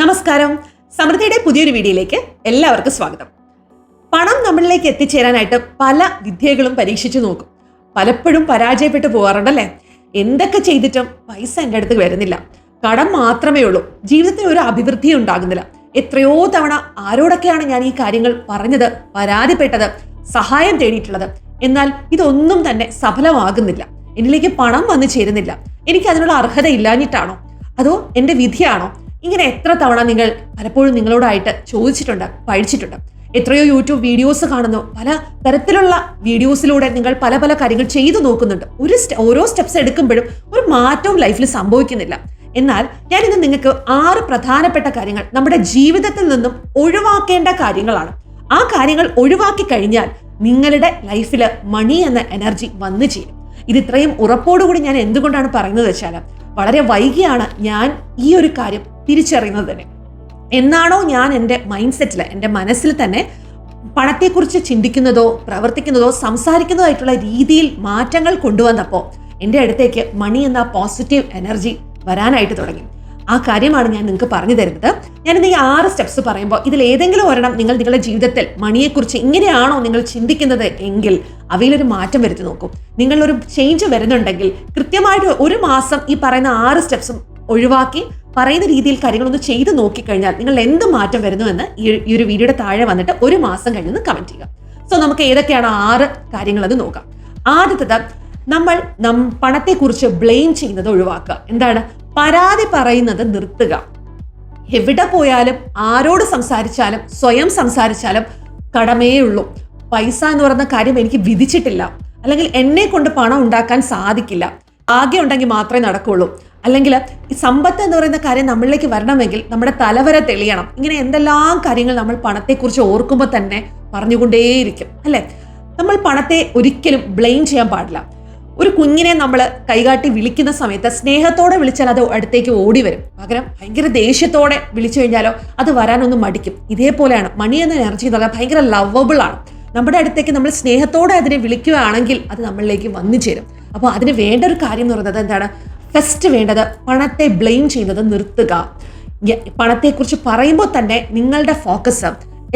നമസ്കാരം. സമൃദ്ധിയുടെ പുതിയൊരു വീഡിയോയിലേക്ക് എല്ലാവർക്കും സ്വാഗതം. പണം നമ്മളിലേക്ക് എത്തിച്ചേരാനായിട്ട് പല വിദ്യകളും പരീക്ഷിച്ചു നോക്കും. പലപ്പോഴും പരാജയപ്പെട്ടു പോകാറുണ്ടല്ലേ? എന്തൊക്കെ ചെയ്തിട്ടും പൈസ എന്റെ അടുത്ത് വരുന്നില്ല. കടം മാത്രമേ ഉള്ളൂ. ജീവിതത്തിൽ ഒരു അഭിവൃദ്ധി ഉണ്ടാകുന്നില്ല. എത്രയോ തവണ ആരോടൊക്കെയാണ് ഞാൻ ഈ കാര്യങ്ങൾ പറഞ്ഞത് പരാതിപ്പെട്ടത് സഹായം തേടിയിട്ടുള്ളത്. എന്നാൽ ഇതൊന്നും തന്നെ സഫലമാകുന്നില്ല. എന്നിലേക്ക് പണം വന്നു ചേരുന്നില്ല. എനിക്ക് അതിനുള്ള അർഹത ഇല്ലാഞ്ഞിട്ടാണോ? അതോ എന്റെ വിധിയാണോ? ഇങ്ങനെ എത്ര തവണ നിങ്ങൾ പലപ്പോഴും നിങ്ങളോടായിട്ട് ചോദിച്ചിട്ടുണ്ട് പഠിച്ചിട്ടുണ്ട്. എത്രയോ യൂട്യൂബ് വീഡിയോസ് കാണുന്നു. പല തരത്തിലുള്ള വീഡിയോസിലൂടെ നിങ്ങൾ പല പല കാര്യങ്ങൾ ചെയ്തു നോക്കുന്നുണ്ട്. ഒരു ഓരോ സ്റ്റെപ്സ് എടുക്കുമ്പോഴും ഒരു മാറ്റവും ലൈഫിൽ സംഭവിക്കുന്നില്ല. എന്നാൽ ഞാൻ ഇന്ന് നിങ്ങൾക്ക് ആറ് പ്രധാനപ്പെട്ട കാര്യങ്ങൾ നമ്മുടെ ജീവിതത്തിൽ നിന്നും ഒഴിവാക്കേണ്ട കാര്യങ്ങളാണ്. ആ കാര്യങ്ങൾ ഒഴിവാക്കി കഴിഞ്ഞാൽ നിങ്ങളുടെ ലൈഫിൽ മണി എന്ന എനർജി വന്നു ചെയ്യും ഇത് ഇത്രയും ഉറപ്പോടുകൂടി ഞാൻ എന്തുകൊണ്ടാണ് പറയുന്നത് വെച്ചാൽ വളരെ വൈകിയാണ് ഞാൻ ഈ ഒരു കാര്യം തിരിച്ചറിയുന്നത് തന്നെ എന്നാണോ ഞാൻ എന്റെ മൈൻഡ് സെറ്റിൽ എന്റെ മനസ്സിൽ തന്നെ പണത്തെക്കുറിച്ച് ചിന്തിക്കുന്നതോ പ്രവർത്തിക്കുന്നതോ സംസാരിക്കുന്നതായിട്ടുള്ള രീതിയിൽ മാറ്റങ്ങൾ കൊണ്ടുവന്നപ്പോൾ എന്റെ അടുത്തേക്ക് മണി എന്ന പോസിറ്റീവ് എനർജി വരാനായിട്ട് തുടങ്ങി. ആ കാര്യമാണ് ഞാൻ നിങ്ങൾക്ക് പറഞ്ഞു തരുന്നത്. ഞാനിന്ന് ഈ ആറ് സ്റ്റെപ്സ് പറയുമ്പോൾ ഇതിൽ ഏതെങ്കിലും ഒരെണ്ണം നിങ്ങൾ നിങ്ങളുടെ ജീവിതത്തിൽ മണിയെക്കുറിച്ച് ഇങ്ങനെയാണോ നിങ്ങൾ ചിന്തിക്കുന്നത് എങ്കിൽ അവയിലൊരു മാറ്റം വരുത്തി നോക്കും. നിങ്ങളൊരു ചേഞ്ച് വരുന്നുണ്ടെങ്കിൽ കൃത്യമായിട്ട് ഒരു മാസം ഈ പറയുന്ന ആറ് സ്റ്റെപ്സും ഒഴിവാക്കി പറയുന്ന രീതിയിൽ കാര്യങ്ങളൊന്ന് ചെയ്ത് നോക്കിക്കഴിഞ്ഞാൽ നിങ്ങൾ എന്ത് മാറ്റം വരുന്നു എന്ന് ഈ ഒരു വീഡിയോയുടെ താഴെ വന്നിട്ട് ഒരു മാസം കഴിഞ്ഞ് കമന്റ് ചെയ്യുക. സോ നമുക്ക് ഏതൊക്കെയാണ് ആറ് കാര്യങ്ങൾ അത് നോക്കാം. ആദ്യത്തത് നമ്മൾ നം പണത്തെക്കുറിച്ച് ബ്ലെയിം ചെയ്യുന്നത് ഒഴിവാക്കുക. എന്താണ്? പരാതി പറയുന്നത് നിർത്തുക. എവിടെ പോയാലും ആരോട് സംസാരിച്ചാലും സ്വയം സംസാരിച്ചാലും കടമേ ഉള്ളൂ. പൈസ എന്ന് പറയുന്ന കാര്യം എനിക്ക് വിധിച്ചിട്ടില്ല. അല്ലെങ്കിൽ എന്നെ കൊണ്ട് പണം ഉണ്ടാക്കാൻ സാധിക്കില്ല. ആകെ ഉണ്ടെങ്കിൽ മാത്രമേ നടക്കുള്ളൂ. അല്ലെങ്കിൽ ഈ സമ്പത്ത് എന്ന് പറയുന്ന കാര്യം നമ്മളിലേക്ക് വരണമെങ്കിൽ നമ്മുടെ തലവരെ തെളിയണം. ഇങ്ങനെ എന്തെല്ലാം കാര്യങ്ങൾ നമ്മൾ പണത്തെക്കുറിച്ച് ഓർക്കുമ്പോൾ തന്നെ പറഞ്ഞുകൊണ്ടേയിരിക്കും അല്ലേ? നമ്മൾ പണത്തെ ഒരിക്കലും ബ്ലെയിം ചെയ്യാൻ പാടില്ല. ഒരു കുഞ്ഞിനെ നമ്മൾ കൈകാട്ടി വിളിക്കുന്ന സമയത്ത് സ്നേഹത്തോടെ വിളിച്ചാൽ അത് അടുത്തേക്ക് ഓടി വരും. പകരം ഭയങ്കര ദേഷ്യത്തോടെ വിളിച്ചു കഴിഞ്ഞാലോ അത് വരാനൊന്നും മടിക്കും. ഇതേപോലെയാണ് മണി എന്ന എനർജി എന്ന് പറഞ്ഞാൽ ഭയങ്കര ലവബിൾ ആണ്. നമ്മുടെ അടുത്തേക്ക് നമ്മൾ സ്നേഹത്തോടെ അതിനെ വിളിക്കുകയാണെങ്കിൽ അത് നമ്മളിലേക്ക് വന്നു ചേരും. അപ്പോൾ അതിന് വേണ്ട ഒരു കാര്യം എന്ന് പറയുന്നത് എന്താണ്? ഫസ്റ്റ് വേണ്ടത് പണത്തെ ബ്ലെയിം ചെയ്യുന്നത് നിർത്തുക. പണത്തെ പണത്തെക്കുറിച്ച് പറയുമ്പോൾ തന്നെ നിങ്ങളുടെ ഫോക്കസ്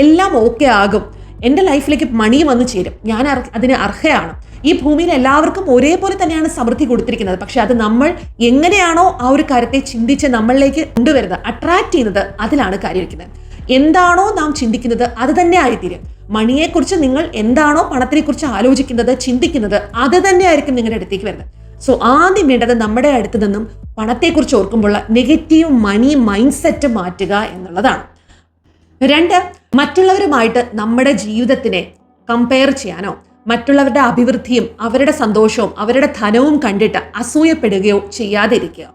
എല്ലാം ഓക്കെ ആകും. എന്റെ ലൈഫിലേക്ക് മണി വന്നു ചേരും. ഞാൻ അതിന് അർഹയാണ്. ഈ ഭൂമിയിൽ എല്ലാവർക്കും ഒരേപോലെ തന്നെയാണ് സമൃദ്ധി കൊടുത്തിരിക്കുന്നത്. പക്ഷെ അത് നമ്മൾ എങ്ങനെയാണോ ആ ഒരു കാര്യത്തെ ചിന്തിച്ച് നമ്മളിലേക്ക് കൊണ്ടുവരുന്നത് അട്രാക്ട് ചെയ്യുന്നത് അതിലാണ് കാര്യമിരിക്കുന്നത് എന്താണോ നാം ചിന്തിക്കുന്നത് അത് തന്നെ ആയിത്തീരും. മണിയെക്കുറിച്ച് നിങ്ങൾ എന്താണോ പണത്തിനെക്കുറിച്ച് ആലോചിക്കുന്നത് ചിന്തിക്കുന്നത് അത് തന്നെ ആയിരിക്കും നിങ്ങളുടെ അടുത്തേക്ക് വരുന്നത്. സോ ആദ്യം വേണ്ടത് നമ്മുടെ അടുത്ത് നിന്നും പണത്തെക്കുറിച്ച് ഓർക്കുമ്പോൾ നെഗറ്റീവ് മണി മൈൻഡ് സെറ്റ് മാറ്റുക എന്നുള്ളതാണ്. രണ്ട് മറ്റുള്ളവരുമായിട്ട് നമ്മുടെ ജീവിതത്തിനെ കമ്പയർ ചെയ്യാനോ മറ്റുള്ളവരുടെ അഭിവൃദ്ധിയും അവരുടെ സന്തോഷവും അവരുടെ ധനവും കണ്ടിട്ട് അസൂയപ്പെടുകയോ ചെയ്യാതിരിക്കുക.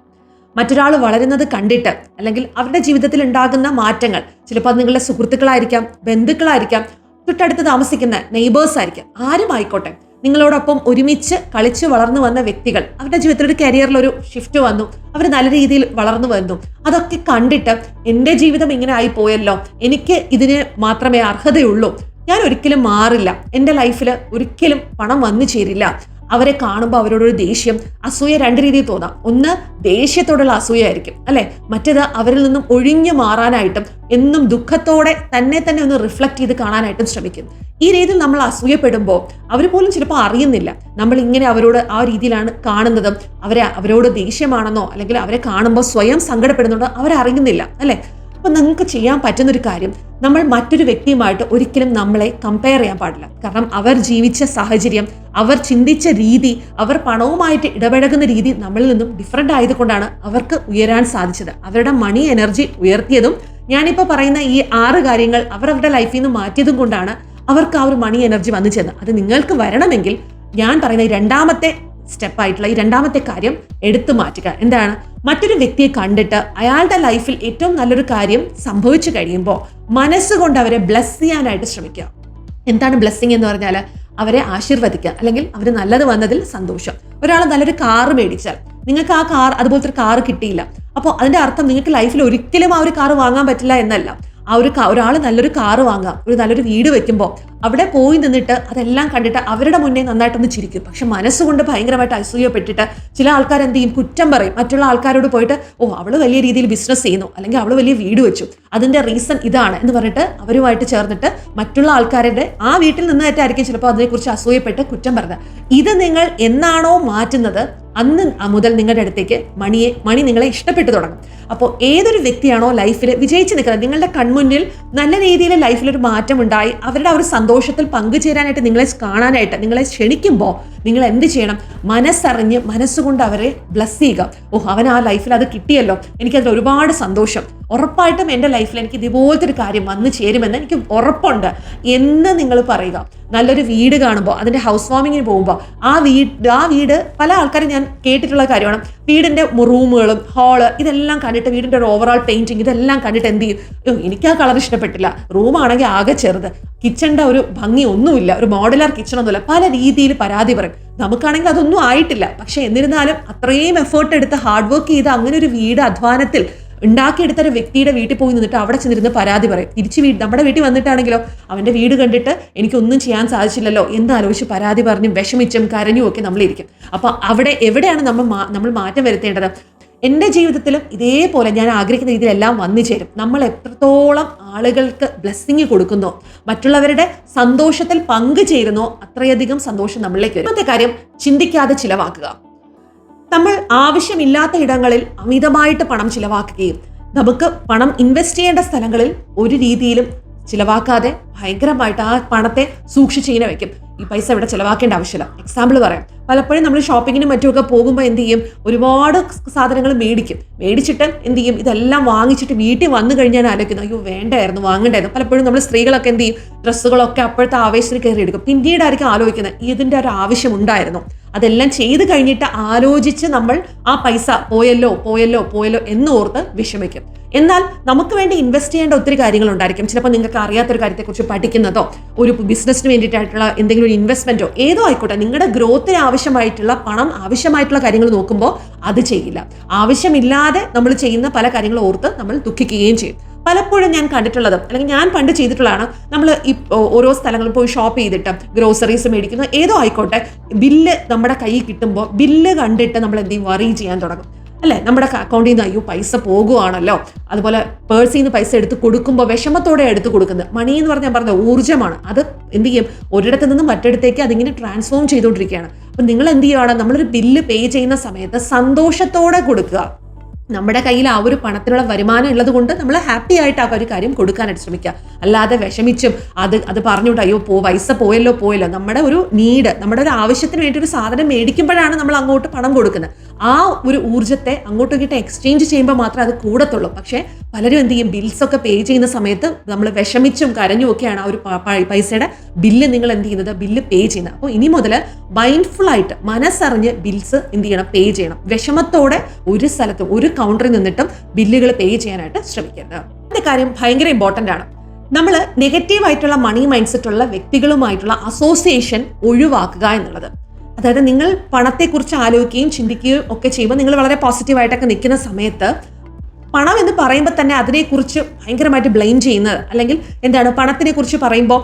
മറ്റൊരാൾ വളരുന്നത് കണ്ടിട്ട് അല്ലെങ്കിൽ അവരുടെ ജീവിതത്തിൽ ഉണ്ടാകുന്ന മാറ്റങ്ങൾ ചിലപ്പോൾ അത് നിങ്ങളുടെ സുഹൃത്തുക്കളായിരിക്കാം ബന്ധുക്കളായിരിക്കാം തൊട്ടടുത്ത് താമസിക്കുന്ന നെയ്ബേഴ്സ് ആയിരിക്കാം ആരും ആയിക്കോട്ടെ നിങ്ങളോടൊപ്പം ഒരുമിച്ച് കളിച്ച് വളർന്നു വന്ന വ്യക്തികൾ അവരുടെ ജീവിതത്തിൽ ഒരു കരിയറിൽ ഒരു ഷിഫ്റ്റ് വന്നു അവർ നല്ല രീതിയിൽ വളർന്നു വന്നു. അതൊക്കെ കണ്ടിട്ട് എന്റെ ജീവിതം ഇങ്ങനെ ആയി പോയല്ലോ. എനിക്ക് ഇതിന് മാത്രമേ അർഹതയുള്ളൂ. ഞാൻ ഒരിക്കലും മാറില്ല. എന്റെ ലൈഫിൽ ഒരിക്കലും പണം വന്നു ചേരില്ല. അവരെ കാണുമ്പോൾ അവരോടൊരു ദേഷ്യം അസൂയ രണ്ട് രീതിയിൽ തോന്നാം. ഒന്ന് ദേഷ്യത്തോടുള്ള അസൂയായിരിക്കും അല്ലെ? മറ്റേത് അവരിൽ നിന്നും ഒഴിഞ്ഞു മാറാനായിട്ടും എന്നും ദുഃഖത്തോടെ തന്നെ തന്നെ ഒന്ന് റിഫ്ലക്റ്റ് ചെയ്ത് കാണാനായിട്ടും ശ്രമിക്കും. ഈ രീതിയിൽ നമ്മൾ അസൂയപ്പെടുമ്പോൾ അവർ പോലും ചിലപ്പോൾ അറിയുന്നില്ല. നമ്മൾ ഇങ്ങനെ അവരോട് ആ രീതിയിലാണ് കാണുന്നതും അവരെ അവരോട് ദേഷ്യമാണെന്നോ അല്ലെങ്കിൽ അവരെ കാണുമ്പോൾ സ്വയം സങ്കടപ്പെടുന്നുണ്ടോ അവരറിയുന്നില്ല അല്ലെ? അപ്പൊ നിങ്ങൾക്ക് ചെയ്യാൻ പറ്റുന്ന ഒരു കാര്യം നമ്മൾ മറ്റൊരു വ്യക്തിയുമായിട്ട് ഒരിക്കലും നമ്മളെ കമ്പയർ ചെയ്യാൻ പാടില്ല. കാരണം അവർ ജീവിച്ച സാഹചര്യം അവർ ചിന്തിച്ച രീതി അവർ പണവുമായിട്ട് ഇടപഴകുന്ന രീതി നമ്മളിൽ നിന്നും ഡിഫറെന്റ് ആയതുകൊണ്ടാണ് അവർക്ക് ഉയരാൻ സാധിച്ചത്. അവരുടെ മണി എനർജി ഉയർത്തിയതും ഞാനിപ്പോൾ പറയുന്ന ഈ ആറ് കാര്യങ്ങൾ അവർ അവരുടെ ലൈഫിൽ നിന്ന് മാറ്റിയതും കൊണ്ടാണ് അവർക്ക് ആ ഒരു മണി എനർജി വന്നു ചേർന്നത്. അത് നിങ്ങൾക്ക് വരണമെങ്കിൽ ഞാൻ പറയുന്ന രണ്ടാമത്തെ സ്റ്റെപ്പ് ആയിട്ടുള്ള ഈ രണ്ടാമത്തെ കാര്യം എടുത്തു മാറ്റുക. എന്താണ്? മറ്റൊരു വ്യക്തിയെ കണ്ടിട്ട് അയാളുടെ ലൈഫിൽ ഏറ്റവും നല്ലൊരു കാര്യം സംഭവിച്ചു കഴിയുമ്പോൾ മനസ്സുകൊണ്ട് അവരെ ബ്ലെസ് ചെയ്യാനായിട്ട് ശ്രമിക്കുക. എന്താണ് ബ്ലെസ്സിങ് എന്ന് പറഞ്ഞാൽ? അവരെ ആശീർവദിക്കുക. അല്ലെങ്കിൽ അവർ നല്ലത് വന്നതിൽ സന്തോഷം. ഒരാൾ നല്ലൊരു കാറ് മേടിച്ചാൽ നിങ്ങൾക്ക് ആ കാർ അതുപോലത്തെ ഒരു കാറ് കിട്ടിയില്ല. അപ്പോൾ അതിന്റെ അർത്ഥം നിങ്ങൾക്ക് ലൈഫിൽ ഒരിക്കലും ആ ഒരു കാറ് വാങ്ങാൻ പറ്റില്ല എന്നല്ല. ആ ഒരു ഒരാൾ നല്ലൊരു കാറ് വാങ്ങാം ഒരു നല്ലൊരു വീട് വെക്കുമ്പോൾ അവിടെ പോയി നിന്നിട്ട് അതെല്ലാം കണ്ടിട്ട് അവരുടെ മുന്നേ നന്നായിട്ടൊന്ന് ചിരിക്കും. പക്ഷെ മനസ്സുകൊണ്ട് ഭയങ്കരമായിട്ട് അസൂയപ്പെട്ടിട്ട് ചില ആൾക്കാർ എന്ത് ചെയ്യും? കുറ്റം പറയും. മറ്റുള്ള ആൾക്കാരോട് പോയിട്ട് ഓ അവൾ വലിയ രീതിയിൽ ബിസിനസ് ചെയ്യുന്നു. അല്ലെങ്കിൽ അവൾ വലിയ വീട് വെച്ചു. അതിന്റെ റീസൺ ഇതാണ്. എന്ന് പറഞ്ഞിട്ട് അവരുമായിട്ട് ചേർന്നിട്ട് മറ്റുള്ള ആൾക്കാരുടെ ആ വീട്ടിൽ നിന്നായിട്ടായിരിക്കും ചിലപ്പോൾ അതിനെക്കുറിച്ച് അസൂയപ്പെട്ട് കുറ്റം പറഞ്ഞത്. ഇത് നിങ്ങൾ എന്നാണോ മാറ്റുന്നത്? അന്ന് മുതൽ നിങ്ങളുടെ അടുത്തേക്ക് മണിയെ മണി നിങ്ങളെ ഇഷ്ടപ്പെട്ടു തുടങ്ങും. അപ്പോൾ ഏതൊരു വ്യക്തിയാണോ ലൈഫിൽ വിജയിച്ച് നിൽക്കുന്നത് നിങ്ങളുടെ കൺമുന്നിൽ നല്ല രീതിയിൽ ലൈഫിൽ ഒരു മാറ്റം ഉണ്ടായി അവരുടെ ആ ഒരു സന്തോഷത്തിൽ പങ്കുചേരാനായിട്ട് നിങ്ങളെ കാണാനായിട്ട് നിങ്ങളെ ക്ഷണിക്കുമ്പോൾ നിങ്ങൾ എന്ത് ചെയ്യണം? മനസ്സറിഞ്ഞ് മനസ്സുകൊണ്ട് അവരെ ബ്ലസ് ചെയ്യുക. ഓ അവൻ ആ ലൈഫിൽ അത് കിട്ടിയല്ലോ. എനിക്കതിൽ ഒരുപാട് സന്തോഷം. ഉറപ്പായിട്ടും എന്റെ ലൈഫിൽ എനിക്ക് ഇതുപോലത്തെ ഒരു കാര്യം വന്ന് ചേരുമെന്ന് എനിക്ക് ഉറപ്പുണ്ട്. എന്ന് നിങ്ങൾ പറയുക. നല്ലൊരു വീട് കാണുമ്പോൾ അതിന്റെ ഹൗസ് വാമിങ്ങിന് പോകുമ്പോൾ ആ വീട് ആ വീട് പല ആൾക്കാരും ഞാൻ കേട്ടിട്ടുള്ള കാര്യമാണ്. വീടിന്റെ റൂമുകളും ഹാൾ ഇതെല്ലാം കണ്ടിട്ട് വീടിന്റെ ഒരു ഓവറോൾ പെയിന്റിങ് ഇതെല്ലാം കണ്ടിട്ട് എന്ത് ചെയ്യും? എനിക്ക് ആ കളർ ഇഷ്ടപ്പെട്ടില്ല. റൂമാണെങ്കിൽ ആകെ ചെറുത്. കിച്ചണിന്റെ ഒരു ഭംഗി ഒന്നുമില്ല. ഒരു മോഡുലാർ കിച്ചൺ ഒന്നുമില്ല. പല രീതിയിൽ പരാതി പറയും. നമുക്കാണെങ്കിൽ അതൊന്നും ആയിട്ടില്ല. പക്ഷേ എന്നിരുന്നാലും അത്രയും എഫേർട്ട് എടുത്ത് ഹാർഡ് വർക്ക് ചെയ്ത് അങ്ങനെ ഒരു വീട് അധ്വാനത്തിൽ ഉണ്ടാക്കിയെടുത്ത ഒരു വ്യക്തിയുടെ വീട്ടിൽ പോയി നിന്നിട്ട് അവിടെ ചെന്നിരുന്ന് പരാതി പറയും. തിരിച്ച് വീട് നമ്മുടെ വീട്ടിൽ വന്നിട്ടാണെങ്കിലോ അവന്റെ വീട് കണ്ടിട്ട് എനിക്കൊന്നും ചെയ്യാൻ സാധിച്ചില്ലല്ലോ എന്നാലോചിച്ച് പരാതി പറഞ്ഞും വിഷമിച്ചും കരഞ്ഞും ഒക്കെ നമ്മളിരിക്കും. അപ്പോൾ അവിടെ എവിടെയാണ് നമ്മൾ നമ്മൾ മാറ്റം വരുത്തേണ്ടത്? എന്റെ ജീവിതത്തിലും ഇതേപോലെ ഞാൻ ആഗ്രഹിക്കുന്ന രീതിയിലെല്ലാം വന്നു ചേരും. നമ്മൾ എത്രത്തോളം ആളുകൾക്ക് ബ്ലെസ്സിങ് കൊടുക്കുന്നോ മറ്റുള്ളവരുടെ സന്തോഷത്തിൽ പങ്കുചേരുന്നോ അത്രയധികം സന്തോഷം നമ്മളിലേക്ക് വരും. കാര്യം ചിന്തിക്കാതെ ചിലവാക്കുക. നമ്മൾ ആവശ്യമില്ലാത്ത ഇടങ്ങളിൽ അമിതമായിട്ട് പണം ചിലവാക്കുകയും നമുക്ക് പണം ഇൻവെസ്റ്റ് ചെയ്യേണ്ട സ്ഥലങ്ങളിൽ ഒരു രീതിയിലും ചിലവാക്കാതെ ഭയങ്കരമായിട്ട് ആ പണത്തെ സൂക്ഷിച്ച് ഇങ്ങനെ വെക്കും. ഈ പൈസ ഇവിടെ ചിലവാക്കേണ്ട ആവശ്യമില്ല. എക്സാമ്പിൾ പറയാം. പലപ്പോഴും നമ്മൾ ഷോപ്പിങ്ങിനും മറ്റുമൊക്കെ പോകുമ്പോൾ എന്ത് ചെയ്യും? ഒരുപാട് സാധനങ്ങൾ മേടിക്കും. മേടിച്ചിട്ട് എന്ത് ചെയ്യും? ഇതെല്ലാം വാങ്ങിച്ചിട്ട് വീട്ടിൽ വന്നു കഴിഞ്ഞാൽ ആലോചിക്കുന്നു അയ്യോ വേണ്ടായിരുന്നു വാങ്ങണ്ടായിരുന്നു. പലപ്പോഴും നമ്മൾ സ്ത്രീകളൊക്കെ എന്ത് ചെയ്യും? ഡ്രസ്സുകളൊക്കെ അപ്പോഴത്തെ ആവേശത്തിന് കയറി എടുക്കും. പിന്നീടായിരിക്കും ആലോചിക്കുന്നത് ഇതിന്റെ ഒരു ആവശ്യം ഉണ്ടായിരുന്നു? അതെല്ലാം ചെയ്ത് കഴിഞ്ഞിട്ട് ആലോചിച്ച് നമ്മൾ ആ പൈസ പോയല്ലോ പോയല്ലോ പോയല്ലോ എന്ന് ഓർത്ത് വിഷമിക്കും. എന്നാൽ നമുക്ക് വേണ്ടി ഇൻവെസ്റ്റ് ചെയ്യേണ്ട ഒത്തിരി കാര്യങ്ങൾ ഉണ്ടായിരിക്കും ചിലപ്പോൾ നിങ്ങൾക്ക് അറിയാത്തൊരു കാര്യത്തെക്കുറിച്ച് പഠിക്കുന്നതോ ഒരു ബിസിനസ്സിന് വേണ്ടിയിട്ടായിട്ടുള്ള എന്തെങ്കിലും ഒരു ഇൻവെസ്റ്റ്മെന്റോ ഏതോ ആയിക്കോട്ടെ നിങ്ങളുടെ ഗ്രോത്തിന് ആവശ്യമായിട്ടുള്ള പണം ആവശ്യമായിട്ടുള്ള കാര്യങ്ങൾ നോക്കുമ്പോൾ അത് ചെയ്യില്ല. ആവശ്യമില്ലാതെ നമ്മൾ ചെയ്യുന്ന പല കാര്യങ്ങളും ഓർത്ത് നമ്മൾ ദുഃഖിക്കുകയും ചെയ്യും. പലപ്പോഴും ഞാൻ കണ്ടിട്ടുള്ളത് അല്ലെങ്കിൽ ഞാൻ പണ്ട് ചെയ്തിട്ടുള്ളതാണ് നമ്മൾ ഈ ഓരോ സ്ഥലങ്ങളിൽ പോയി ഷോപ്പ് ചെയ്തിട്ട് ഗ്രോസറീസ് മേടിക്കുന്ന ഏതോ ആയിക്കോട്ടെ ബില്ല് നമ്മുടെ കയ്യിൽ കിട്ടുമ്പോൾ ബില്ല് കണ്ടിട്ട് നമ്മൾ എന്തെങ്കിലും വറി ചെയ്യാൻ തുടങ്ങും. അല്ലേ? നമ്മുടെ അക്കൗണ്ടിൽ നിന്ന് അയ്യോ പൈസ പോകുവാണല്ലോ. അതുപോലെ പേഴ്സിൽ നിന്ന് പൈസ എടുത്ത് കൊടുക്കുമ്പോൾ വിഷമത്തോടെ എടുത്ത് കൊടുക്കുന്നത്. മണി എന്ന് പറഞ്ഞാൽ പറഞ്ഞ ഊർജമാണ്. അത് എന്ത് ചെയ്യും? ഒരിടത്ത് നിന്ന് മറ്റിടത്തേക്ക് അതിങ്ങനെ ട്രാൻസ്ഫോം ചെയ്തുകൊണ്ടിരിക്കുകയാണ്. അപ്പം നിങ്ങൾ എന്ത് ചെയ്യുകയാണ് നമ്മളൊരു ബില്ല് പേ ചെയ്യുന്ന സമയത്ത് സന്തോഷത്തോടെ കൊടുക്കുക. നമ്മുടെ കയ്യിൽ ആ ഒരു പണത്തിനുള്ള വരുമാനം ഉള്ളത് കൊണ്ട് നമ്മൾ ഹാപ്പി ആയിട്ട് ആ ഒരു കാര്യം കൊടുക്കാനായിട്ട് ശ്രമിക്കുക. അല്ലാതെ വിഷമിച്ചും അത് അത് പറഞ്ഞുകൊണ്ട് അയ്യോ പോ പൈസ പോയല്ലോ പോയല്ലോ. നമ്മുടെ ഒരു നീഡ് നമ്മുടെ ഒരു ആവശ്യത്തിന് വേണ്ടി ഒരു സാധനം മേടിക്കുമ്പോഴാണ് നമ്മൾ അങ്ങോട്ട് പണം കൊടുക്കുന്നത്. ആ ഒരു ഊർജത്തെ അങ്ങോട്ടും ഇങ്ങോട്ടും എക്സ്ചേഞ്ച് ചെയ്യുമ്പോൾ മാത്രമേ അത് കൂടത്തുള്ളൂ. പക്ഷേ പലരും എന്ത് ചെയ്യും? ബിൽസ് ഒക്കെ പേ ചെയ്യുന്ന സമയത്ത് നമ്മൾ വിഷമിച്ചും കരഞ്ഞും ഒക്കെയാണ് ആ ഒരു പൈസയുടെ ബില്ല് നിങ്ങൾ എന്ത് ചെയ്യുന്നത്? ബില്ല് പേ ചെയ്യുന്നത്. അപ്പോൾ ഇനി മുതൽ മൈൻഡ്ഫുൾ ആയിട്ട് മനസ്സറിഞ്ഞ് ബിൽസ് എന്ത് ചെയ്യണം? പേ ചെയ്യണം. വിഷമത്തോടെ ഒരു സ്ഥലത്തും ഒരു കൗണ്ടറിൽ നിന്നിട്ടും ബില്ലുകൾ പേ ചെയ്യാനായിട്ട് ശ്രമിക്കരുത്. അതിന്റെ കാര്യം ഭയങ്കര ഇമ്പോർട്ടന്റ് ആണ്. നമ്മൾ നെഗറ്റീവായിട്ടുള്ള മണി മൈൻഡ് സെറ്റ് ഉള്ള വ്യക്തികളുമായിട്ടുള്ള അസോസിയേഷൻ ഒഴിവാക്കുക എന്നുള്ളത്. അതായത് നിങ്ങൾ പണത്തെക്കുറിച്ച് ആലോചിക്കുകയും ചിന്തിക്കുകയും ഒക്കെ ചെയ്യുമ്പോൾ നിങ്ങൾ വളരെ പോസിറ്റീവായിട്ടൊക്കെ നിൽക്കുന്ന സമയത്ത് പണം എന്ന് പറയുമ്പോൾ തന്നെ അതിനെക്കുറിച്ച് ഭയങ്കരമായിട്ട് ബ്ലെയിം ചെയ്യുന്നത് അല്ലെങ്കിൽ എന്താണ് പണത്തിനെ കുറിച്ച് പറയുമ്പോൾ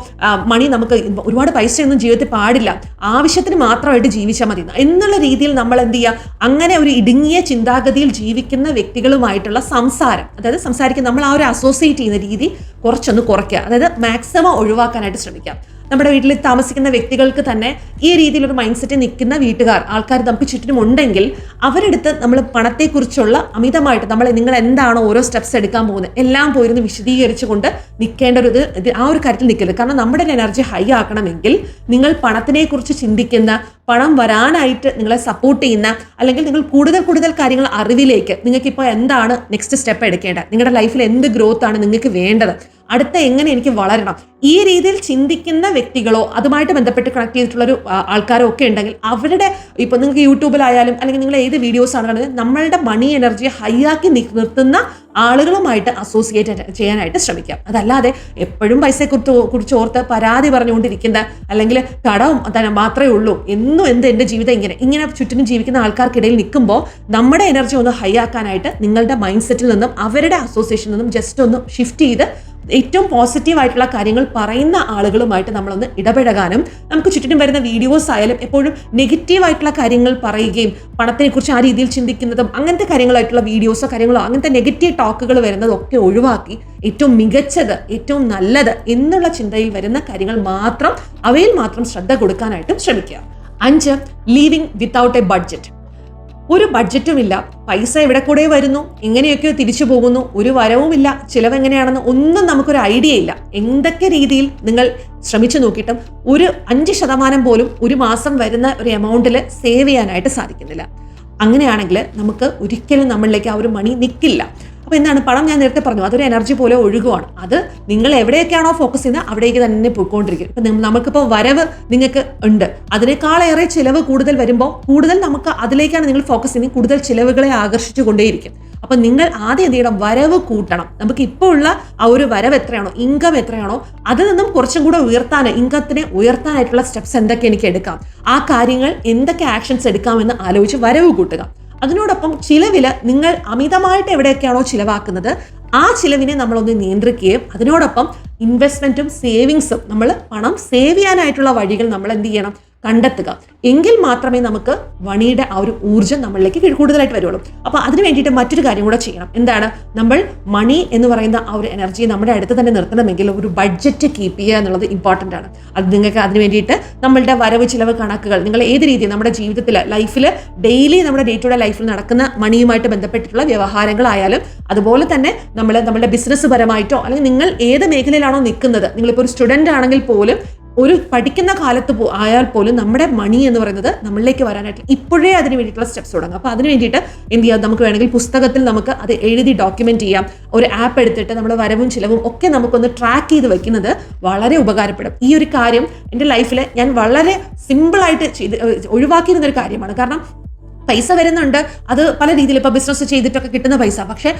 മണി നമുക്ക് ഒരുപാട് പൈസയൊന്നും ജീവിതത്തിൽ പാടില്ല. ആവശ്യത്തിന് മാത്രമായിട്ട് ജീവിച്ചാൽ മതി. എന്നുള്ള രീതിയിൽ നമ്മൾ എന്ത് ചെയ്യുക? അങ്ങനെ ഒരു ഇടുങ്ങിയ ചിന്താഗതിയിൽ ജീവിക്കുന്ന വ്യക്തികളുമായിട്ടുള്ള സംസാരം. അതായത് സംസാരിക്കുന്ന നമ്മൾ ആ ഒരു അസോസിയേറ്റ് ചെയ്യുന്ന രീതി കുറച്ചൊന്ന് കുറയ്ക്കുക. അതായത് മാക്സിമം ഒഴിവാക്കാനായിട്ട് ശ്രമിക്കുക. നമ്മുടെ വീട്ടിൽ താമസിക്കുന്ന വ്യക്തികൾക്ക് തന്നെ ഈ രീതിയിലൊരു മൈൻഡ് സെറ്റ് നിൽക്കുന്ന വീട്ടുകാർ ആൾക്കാർ നമുക്ക് ചുറ്റിനും ഉണ്ടെങ്കിൽ അവരെടുത്ത് നമ്മൾ പണത്തെക്കുറിച്ചുള്ള അമിതമായിട്ട് നമ്മൾ നിങ്ങൾ എന്താണ് ഓരോ സ്റ്റെപ്സ് എടുക്കാൻ പോകുന്നത് എല്ലാം പോയിരുന്ന് വിശദീകരിച്ചുകൊണ്ട് നിൽക്കേണ്ട ഒരു ഇത് ആ ഒരു കാര്യത്തിൽ നിൽക്കരുത്. കാരണം നമ്മുടെ എനർജി ഹൈ ആക്കണമെങ്കിൽ നിങ്ങൾ പണത്തിനെക്കുറിച്ച് ചിന്തിക്കുന്ന പണം വരാനായിട്ട് നിങ്ങളെ സപ്പോർട്ട് ചെയ്യുന്ന അല്ലെങ്കിൽ നിങ്ങൾ കൂടുതൽ കൂടുതൽ കാര്യങ്ങൾ അറിവിലേക്ക് നിങ്ങൾക്കിപ്പോൾ എന്താണ് നെക്സ്റ്റ് സ്റ്റെപ്പ് എടുക്കേണ്ടത്? നിങ്ങളുടെ ലൈഫിൽ എന്ത് ഗ്രോത്ത് ആണ് നിങ്ങൾക്ക് വേണ്ടത്? അടുത്ത എങ്ങനെ എനിക്ക് വളരണം? ഈ രീതിയിൽ ചിന്തിക്കുന്ന വ്യക്തികളോ അതുമായിട്ട് ബന്ധപ്പെട്ട് കണക്ട് ചെയ്തിട്ടുള്ള ഒരു ആൾക്കാരോ ഒക്കെ ഉണ്ടെങ്കിൽ അവരുടെ ഇപ്പോൾ നിങ്ങൾക്ക് യൂട്യൂബിലായാലും അല്ലെങ്കിൽ നിങ്ങൾ ഏത് വീഡിയോസ് ആണ് കാണുന്നത് നമ്മളുടെ മണി എനർജിയെ ഹൈ ആക്കി നിർത്തുന്ന ആളുകളുമായിട്ട് അസോസിയേറ്റ് ചെയ്യാനായിട്ട് ശ്രമിക്കാം. അതല്ലാതെ എപ്പോഴും പൈസയെ കുറിച്ച് ഓർത്ത് പരാതി പറഞ്ഞുകൊണ്ടിരിക്കുന്ന അല്ലെങ്കിൽ കടവും തന്നെ മാത്രമേ ഉള്ളൂ. എന്നും എന്ത് എന്റെ ജീവിതം ഇങ്ങനെ ഇങ്ങനെ ചുറ്റിനും ജീവിക്കുന്ന ആൾക്കാർക്കിടയിൽ നിൽക്കുമ്പോൾ നമ്മുടെ എനർജി ഒന്ന് ഹൈ ആക്കാനായിട്ട് നിങ്ങളുടെ മൈൻഡ് സെറ്റിൽ നിന്നും അവരുടെ അസോസിയേഷനിൽ നിന്നും ജസ്റ്റ് ഒന്ന് ഷിഫ്റ്റ് ചെയ്ത് ഏറ്റവും പോസിറ്റീവ് ആയിട്ടുള്ള കാര്യങ്ങൾ പറയുന്ന ആളുകളുമായിട്ട് നമ്മളൊന്ന് ഇടപഴകാനും നമുക്ക് ചുറ്റിനും വരുന്ന വീഡിയോസ് ആയാലും എപ്പോഴും നെഗറ്റീവ് ആയിട്ടുള്ള കാര്യങ്ങൾ പറയുകയും പണത്തെക്കുറിച്ച് ആ രീതിയിൽ ചിന്തിക്കുന്നതും അങ്ങനത്തെ കാര്യങ്ങളായിട്ടുള്ള വീഡിയോസോ കാര്യങ്ങളോ അങ്ങനത്തെ നെഗറ്റീവ് ടോക്കുകൾ വരുന്നതും ഒക്കെ ഒഴിവാക്കി ഏറ്റവും മികച്ചത് ഏറ്റവും നല്ലത് എന്നുള്ള ചിന്തയിൽ വരുന്ന കാര്യങ്ങൾ മാത്രം അവയിൽ മാത്രം ശ്രദ്ധ കൊടുക്കാനായിട്ടും ശ്രമിക്കുക. അഞ്ച് ലീവിങ് വിത്തൗട്ട് എ ബഡ്ജറ്റ് ഒരു ബഡ്ജറ്റുമില്ല. പൈസ എവിടെ കൂടെ വരുന്നു? ഇങ്ങനെയൊക്കെ തിരിച്ചു പോകുന്നു. ഒരു വരവുമില്ല. ചിലവ് എങ്ങനെയാണെന്ന് ഒന്നും നമുക്കൊരു ഐഡിയ ഇല്ല. എന്തൊക്കെ രീതിയിൽ നിങ്ങൾ ശ്രമിച്ചു നോക്കിയിട്ടും ഒരു അഞ്ച് ശതമാനം പോലും ഒരു മാസം വരുന്ന ഒരു എമൗണ്ടിൽ സേവ് ചെയ്യാനായിട്ട് സാധിക്കുന്നില്ല. അങ്ങനെയാണെങ്കിൽ നമുക്ക് ഒരിക്കലും നമ്മളിലേക്ക് ആ ഒരു മണി നിൽക്കില്ല അപ്പോൾ എന്താണ്? പണം ഞാൻ നേരത്തെ പറഞ്ഞു അതൊരു എനർജി പോലെ ഒഴുകുവാണ്. അത് നിങ്ങൾ എവിടെയൊക്കെയാണോ ഫോക്കസ് ചെയ്യുന്നത് അവിടേക്ക് തന്നെ പോയിക്കൊണ്ടിരിക്കും. ഇപ്പം നമുക്കിപ്പോൾ വരവ് നിങ്ങൾക്ക് ഉണ്ട്. അതിനേക്കാളേറെ ചിലവ് കൂടുതൽ വരുമ്പോൾ കൂടുതൽ നമുക്ക് അതിലേക്കാണ് നിങ്ങൾ ഫോക്കസ് ചെയ്യുന്നത്. കൂടുതൽ ചിലവുകളെ ആകർഷിച്ചു കൊണ്ടേയിരിക്കും അപ്പം നിങ്ങൾ ആദ്യം എന്ത് ചെയ്യണം? വരവ് കൂട്ടണം. നമുക്ക് ഇപ്പോൾ ഉള്ള ആ ഒരു വരവ് എത്രയാണോ ഇൻകം എത്രയാണോ അതിൽ നിന്നും കുറച്ചും കൂടെ ഉയർത്താൻ ഇൻകത്തിനെ ഉയർത്താനായിട്ടുള്ള സ്റ്റെപ്സ് എന്തൊക്കെ എനിക്ക് എടുക്കാം? ആ കാര്യങ്ങൾ എന്തൊക്കെ ആക്ഷൻസ് എടുക്കാമെന്ന് ആലോചിച്ച് വരവ് കൂട്ടുക. അതിനോടൊപ്പം ചിലവിൽ നിങ്ങൾ അമിതമായിട്ട് എവിടെയൊക്കെയാണോ ചിലവാക്കുന്നത് ആ ചിലവിനെ നമ്മളൊന്ന് നിയന്ത്രിക്കുകയും അതിനോടൊപ്പം ഇൻവെസ്റ്റ്മെന്റും സേവിങ്സും നമ്മൾ പണം സേവ് ചെയ്യാനായിട്ടുള്ള വഴികൾ നമ്മൾ എന്ത് ചെയ്യണം? കണ്ടെത്തുക. എങ്കിൽ മാത്രമേ നമുക്ക് വണിയുടെ ആ ഒരു ഊർജം നമ്മളിലേക്ക് കൂടുതലായിട്ട് വരുള്ളൂ അപ്പോൾ അതിന് വേണ്ടിയിട്ട് മറ്റൊരു കാര്യം കൂടെ ചെയ്യണം. എന്താണ്? നമ്മൾ മണി എന്ന് പറയുന്ന ആ ഒരു എനർജി നമ്മുടെ അടുത്ത് തന്നെ നിർത്തണമെങ്കിൽ ഒരു ബഡ്ജറ്റ് കീപ്പ് ചെയ്യുക എന്നുള്ളത് ഇമ്പോർട്ടന്റ് ആണ്. അത് നിങ്ങൾക്ക് അതിന് വേണ്ടിയിട്ട് നമ്മളുടെ വരവ് ചിലവ് കണക്കുകൾ നിങ്ങൾ ഏത് രീതിയിൽ നമ്മുടെ ജീവിതത്തിൽ ലൈഫിൽ ഡെയിലി നമ്മുടെ ഡേ ടു ഡേ ലൈഫിൽ നടക്കുന്ന മണിയുമായിട്ട് ബന്ധപ്പെട്ടിട്ടുള്ള വ്യവഹാരങ്ങളായാലും അതുപോലെ തന്നെ നമ്മൾ നമ്മുടെ ബിസിനസ് പരമായിട്ടോ അല്ലെങ്കിൽ നിങ്ങൾ ഏത് മേഖലയിലാണോ നിൽക്കുന്നത് നിങ്ങളിപ്പോൾ ഒരു സ്റ്റുഡന്റ് ആണെങ്കിൽ പോലും ഒരു പഠിക്കുന്ന കാലത്ത് ആയാൽ പോലും നമ്മുടെ മണി എന്ന് പറയുന്നത് നമ്മളിലേക്ക് വരാനായിട്ട് ഇപ്പോഴേ അതിന് വേണ്ടിയിട്ടുള്ള സ്റ്റെപ്സ് തുടങ്ങും. അപ്പോൾ അതിന് വേണ്ടിയിട്ട് എന്ത് ചെയ്യാം? നമുക്ക് വേണമെങ്കിൽ പുസ്തകത്തിൽ നമുക്ക് അത് എഴുതി ഡോക്യുമെന്റ് ചെയ്യാം. ഒരു ആപ്പ് എടുത്തിട്ട് നമ്മുടെ വരവും ചിലവും ഒക്കെ നമുക്കൊന്ന് ട്രാക്ക് ചെയ്ത് വെക്കുന്നത് വളരെ ഉപകാരപ്പെടും. ഈ ഒരു കാര്യം എന്റെ ലൈഫിൽ ഞാൻ വളരെ സിമ്പിളായിട്ട് ചെയ്ത് ഒഴിവാക്കിയിരുന്ന ഒരു കാര്യമാണ്. കാരണം പൈസ വരുന്നുണ്ട്. അത് പല രീതിയിൽ ഇപ്പോൾ ബിസിനസ് ചെയ്തിട്ടൊക്കെ കിട്ടുന്ന പൈസ. പക്ഷെ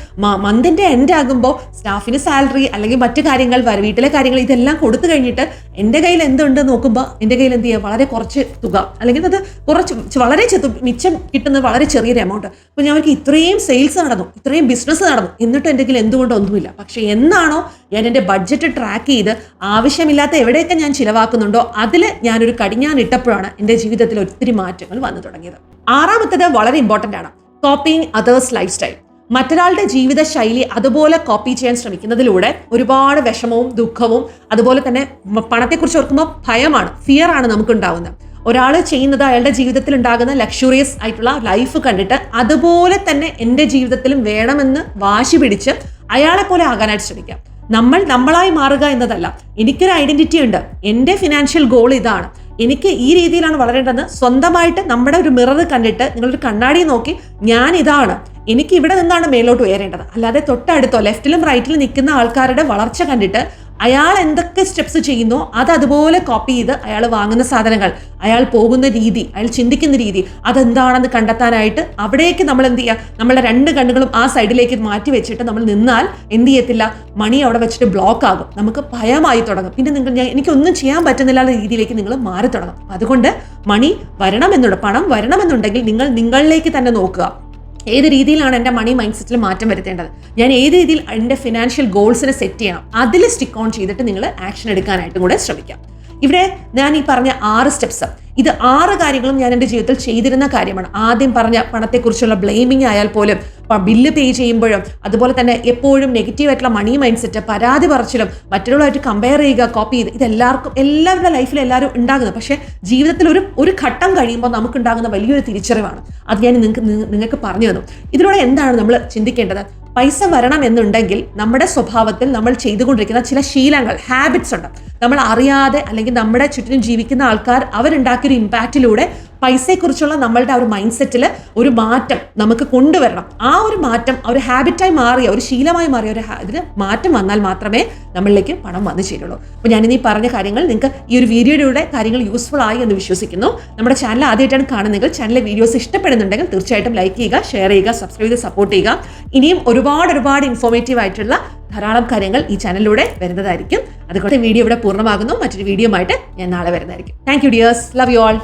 മന്തിന്റെ എൻഡ് ആകുമ്പോൾ സ്റ്റാഫിന് സാലറി അല്ലെങ്കിൽ മറ്റു കാര്യങ്ങൾ വീട്ടിലെ കാര്യങ്ങൾ ഇതെല്ലാം കൊടുത്തു കഴിഞ്ഞിട്ട് എന്റെ കയ്യിൽ എന്തുണ്ട് നോക്കുമ്പോൾ എന്റെ കയ്യിൽ എന്ത് ചെയ്യുക വളരെ കുറച്ച് തുക. അല്ലെങ്കിൽ അത് കുറച്ച് വളരെ ചെറു മിച്ചം കിട്ടുന്ന വളരെ ചെറിയൊരു എമൗണ്ട് അപ്പോൾ ഞാൻ അവർക്ക് ഇത്രയും സെയിൽസ് നടന്നു ഇത്രയും ബിസിനസ് നടന്നു. എന്നിട്ടും എന്റെ കയ്യിൽ എന്തുകൊണ്ട് ഒന്നുമില്ല. പക്ഷേ എന്നാണോ ഞാൻ എന്റെ ബഡ്ജറ്റ് ട്രാക്ക് ചെയ്ത് ആവശ്യമില്ലാത്ത എവിടെയൊക്കെ ഞാൻ ചിലവാക്കുന്നുണ്ടോ അതിൽ ഞാനൊരു കടിഞ്ഞാൻ ഇട്ടപ്പോഴാണ് എന്റെ ജീവിതത്തിൽ ഒത്തിരി മാറ്റങ്ങൾ വന്നു തുടങ്ങിയത്. ആറാമത്തത് വളരെ ഇമ്പോർട്ടന്റ് ആണ്. കോപ്പിയിങ് അതേഴ്സ് ലൈഫ് സ്റ്റൈൽ മറ്റൊരാളുടെ ജീവിത ശൈലി അതുപോലെ കോപ്പി ചെയ്യാൻ ശ്രമിക്കുന്നതിലൂടെ ഒരുപാട് വിഷമവും ദുഃഖവും അതുപോലെ തന്നെ പണത്തെക്കുറിച്ച് ഓർക്കുമ്പോൾ ഭയമാണ് ഫിയർ ആണ് നമുക്ക് ഉണ്ടാവുന്നത് ഒരാൾ ചെയ്യുന്നത് അയാളുടെ ജീവിതത്തിൽ ഉണ്ടാകുന്ന ലക്ഷറിയസ് ആയിട്ടുള്ള ലൈഫ് കണ്ടിട്ട് അതുപോലെ തന്നെ എന്റെ ജീവിതത്തിലും വേണമെന്ന് വാശി പിടിച്ച് അയാളെ പോലെ ആകാനായിട്ട് ശ്രമിക്കാം നമ്മൾ നമ്മളായി മാറുക എന്നതല്ല എനിക്കൊരു ഐഡന്റിറ്റി ഉണ്ട്. എന്റെ ഫിനാൻഷ്യൽ ഗോൾ ഇതാണ്. എനിക്ക് ഈ രീതിയിലാണ് വളരേണ്ടതെന്ന് സ്വന്തമായിട്ട് നമ്മുടെ ഒരു മിറർ കണ്ടിട്ട് നിങ്ങളൊരു കണ്ണാടി നോക്കി ഞാൻ ഇതാണ് എനിക്ക് ഇവിടെ നിന്നാണ് മേലോട്ട് ഉയരേണ്ടത്. അല്ലാതെ തൊട്ടടുത്തോ ലെഫ്റ്റിലും റൈറ്റിലും നിൽക്കുന്ന ആൾക്കാരുടെ വളർച്ച കണ്ടിട്ട് അയാൾ എന്തൊക്കെ സ്റ്റെപ്സ് ചെയ്യുന്നോ അത് അതുപോലെ കോപ്പി ചെയ്ത് അയാൾ വാങ്ങുന്ന സാധനങ്ങൾ അയാൾ പോകുന്ന രീതി അയാൾ ചിന്തിക്കുന്ന രീതി അതെന്താണെന്ന് കണ്ടെത്താനായിട്ട് അവിടേക്ക് നമ്മൾ എന്ത് ചെയ്യുക നമ്മളുടെ രണ്ട് കണ്ണുകളും ആ സൈഡിലേക്ക് മാറ്റി വെച്ചിട്ട് നമ്മൾ നിന്നാൽ എന്ത് ചെയ്യത്തില്ല? മണി അവിടെ വെച്ചിട്ട് ബ്ലോക്ക് ആകും. നമുക്ക് ഭയമായി തുടങ്ങും. പിന്നെ നിങ്ങൾ ഞാൻ എനിക്കൊന്നും ചെയ്യാൻ പറ്റുന്നില്ല എന്ന രീതിയിലേക്ക് നിങ്ങൾ മാറി തുടങ്ങും. അതുകൊണ്ട് മണി വരണമെന്നുണ്ട് പണം വരണമെന്നുണ്ടെങ്കിൽ നിങ്ങൾ നിങ്ങളിലേക്ക് തന്നെ നോക്കുക. ഏത് രീതിയിലാണ് എന്റെ മണി മൈൻഡ് സെറ്റിൽ മാറ്റം വരുത്തേണ്ടത്? ഞാൻ ഏത് രീതിയിൽ എന്റെ ഫിനാൻഷ്യൽ ഗോൾസിനെ സെറ്റ് ചെയ്യണം? അതിൽ സ്റ്റിക്ക് ഓൺ ചെയ്തിട്ട് നിങ്ങൾ ആക്ഷൻ എടുക്കാനായിട്ടും കൂടെ ശ്രമിക്കാം. ഇവിടെ ഞാൻ ഈ പറഞ്ഞ ആറ് സ്റ്റെപ്സ് ഇത് ആറ് കാര്യങ്ങളും ഞാൻ എന്റെ ജീവിതത്തിൽ ചെയ്തിരുന്ന കാര്യമാണ്. ആദ്യം പറഞ്ഞ പണത്തെക്കുറിച്ചുള്ള ബ്ലെയിമിങ് ആയാൽ പോലും ബില്ല് പേ ചെയ്യുമ്പോഴും അതുപോലെ തന്നെ എപ്പോഴും നെഗറ്റീവ് ആയിട്ടുള്ള മണി മൈൻഡ് സെറ്റ് പരാതി പറച്ചിലും മറ്റുള്ളവരുമായിട്ട് കമ്പയർ ചെയ്യുക കോപ്പി ചെയ്ത് ഇതെല്ലാവർക്കും എല്ലാവരുടെ ലൈഫിൽ എല്ലാവരും ഉണ്ടാകുന്നത് പക്ഷേ ജീവിതത്തിൽ ഒരു ഒരു ഘട്ടം കഴിയുമ്പോൾ നമുക്കുണ്ടാകുന്ന വലിയൊരു തിരിച്ചറിവാണ്. അത് ഞാൻ നിങ്ങൾക്ക് നിങ്ങൾക്ക് പറഞ്ഞു തന്നു. ഇതിലൂടെ എന്താണ് നമ്മൾ ചിന്തിക്കേണ്ടത്? പൈസ വരണം എന്നുണ്ടെങ്കിൽ നമ്മുടെ സ്വഭാവത്തിൽ നമ്മൾ ചെയ്തുകൊണ്ടിരിക്കുന്ന ചില ശീലങ്ങൾ ഹാബിറ്റ്സ് ഉണ്ട്. നമ്മൾ അറിയാതെ അല്ലെങ്കിൽ നമ്മുടെ ചുറ്റിനും ജീവിക്കുന്ന ആൾക്കാർ അവരുണ്ടാക്കിയൊരു ഇമ്പാക്റ്റിലൂടെ പൈസയെക്കുറിച്ചുള്ള നമ്മളുടെ ആ ഒരു മൈൻഡ് സെറ്റിൽ ഒരു മാറ്റം നമുക്ക് കൊണ്ടുവരണം. ആ ഒരു മാറ്റം ഒരു ഹാബിറ്റായി മാറിയ ഒരു ശീലമായി മാറിയ ഒരു ഇതിന് മാറ്റം വന്നാൽ മാത്രമേ നമ്മളിലേക്ക് പണം വന്നു ചേരുള്ളൂ. അപ്പോൾ ഞാനിന്നീ പറഞ്ഞ കാര്യങ്ങൾ നിങ്ങൾക്ക് ഈ ഒരു വീഡിയോയുടെ കാര്യങ്ങൾ യൂസ്ഫുൾ ആയി എന്ന് വിശ്വസിക്കുന്നു. നമ്മുടെ ചാനൽ ആദ്യമായിട്ടാണ് കാണുന്നതെങ്കിൽ ചാനലിലെ വീഡിയോസ് ഇഷ്ടപ്പെടുന്നുണ്ടെങ്കിൽ തീർച്ചയായിട്ടും ലൈക്ക് ചെയ്യുക ഷെയർ ചെയ്യുക സബ്സ്ക്രൈബ് ചെയ്ത് സപ്പോർട്ട് ചെയ്യുക. ഇനിയും ഒരുപാട് ഒരുപാട് ഇൻഫോർമേറ്റീവ് ആയിട്ടുള്ള ധാരാളം കാര്യങ്ങൾ ഈ ചാനലിലൂടെ വരുന്നതായിരിക്കും. അതുകൊണ്ട് വീഡിയോ ഇവിടെ പൂർണമാകുന്നു. മറ്റൊരു വീഡിയോ ആയിട്ട് ഞാൻ നാളെ വരുന്നതായിരിക്കും. Thank you dears love you all